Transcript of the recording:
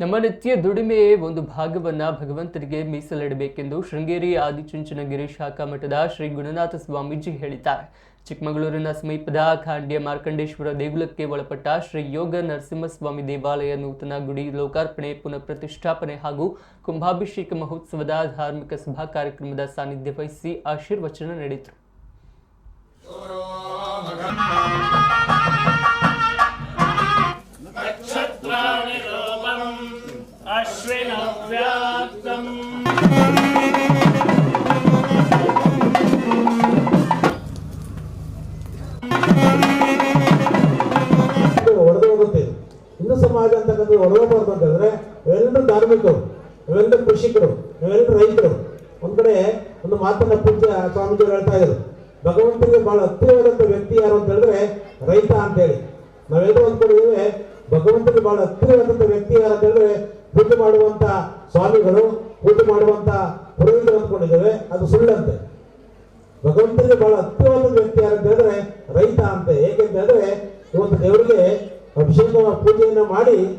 ನಮ್ಮ ನಿತ್ಯ ದುಡಿಮೆಯೇ ಒಂದು ಭಾಗವನ್ನು ಭಗವಂತರಿಗೆ ಮೀಸಲಿಡಬೇಕೆಂದು ಶೃಂಗೇರಿ ಆದಿಚುಂಚನಗಿರಿ ಶಾಖಾ ಮಠದ ಶ್ರೀ ಗುಣನಾಥ ಸ್ವಾಮೀಜಿ ಹೇಳಿದ್ದಾರೆ. ಚಿಕ್ಕಮಗಳೂರಿನ ಸಮೀಪದ ಖಾಂಡ್ಯ ಮಾರ್ಕಂಡೇಶ್ವರ ದೇಗುಲಕ್ಕೆ ಒಳಪಟ್ಟ ಶ್ರೀ ಯೋಗ ನರಸಿಂಹಸ್ವಾಮಿ ದೇವಾಲಯ ನೂತನ ಗುಡಿ ಲೋಕಾರ್ಪಣೆ ಪುನಃ ಪ್ರತಿಷ್ಠಾಪನೆ ಹಾಗೂ ಕುಂಭಾಭಿಷೇಕ ಮಹೋತ್ಸವದ ಧಾರ್ಮಿಕ ಸಭಾ ಕಾರ್ಯಕ್ರಮದ ಸಾನ್ನಿಧ್ಯ ವಹಿಸಿ ಆಶೀರ್ವಚನ ನಡೆಯಿತು अश्विनव्याप्तम् ಒಡೆದು ಹೋಗುತ್ತೆ ಹಿಂದೂ ಸಮಾಜ ಅಂತಕ್ಕಂಥದ್ದು ಒಡೆದೋಗ್ಬಾರ್ದು ಅಂತಂದ್ರೆ ಇವೆಲ್ಲರೂ ಧಾರ್ಮಿಕರು ಇವೆಲ್ಲರೂ ಕೃಷಿಕರು ಇವೆಲ್ಲರೂ ರೈತರು ಒಂದ್ ಕಡೆ ಒಂದು ಮಾತನ್ನ ಪೂಜ್ಯ ಸ್ವಾಮೀಜಿಗಳು ಹೇಳ್ತಾ ಇದ್ರು ಭಗವಂತನಿಗೆ ಬಹಳ ಹತ್ತಿರವಾದಂತ ವ್ಯಕ್ತಿ ಯಾರು ಅಂತ ಹೇಳಿದ್ರೆ ರೈತ ಅಂತೇಳಿ ನಾವೆಲ್ಲರೂ ಅಂದ್ಕೊಂಡಿದ್ದೇವೆ ಭಗವಂತನಿಗೆ ಬಹಳ ಹತ್ತಿರವಾದಂತ ವ್ಯಕ್ತಿ ಯಾರು ಅಂತ ಹೇಳಿದ್ರೆ ಪೂಜೆ ಮಾಡುವಂತ ಸ್ವಾಮಿಗಳು ಪೂಜೆ ಮಾಡುವಂತ ಪುರೋಹಿತರು ಅಂದ್ಕೊಂಡಿದ್ದೇವೆ, ಅದು ಸುಳ್ಳಂತೆ. ಭಗವಂತನಿಗೆ ಬಹಳ ಹತ್ತಿರವಾದ ವ್ಯಕ್ತಿ ಯಾರು ಅಂತ ಹೇಳಿದ್ರೆ ರೈತ ಅಂತ. ಏಕೆಂತ ಹೇಳಿದ್ರೆ ಇವತ್ತು ದೇವರಿಗೆ ಅಭಿಷೇಕ ಪೂಜೆಯನ್ನು ಮಾಡಿ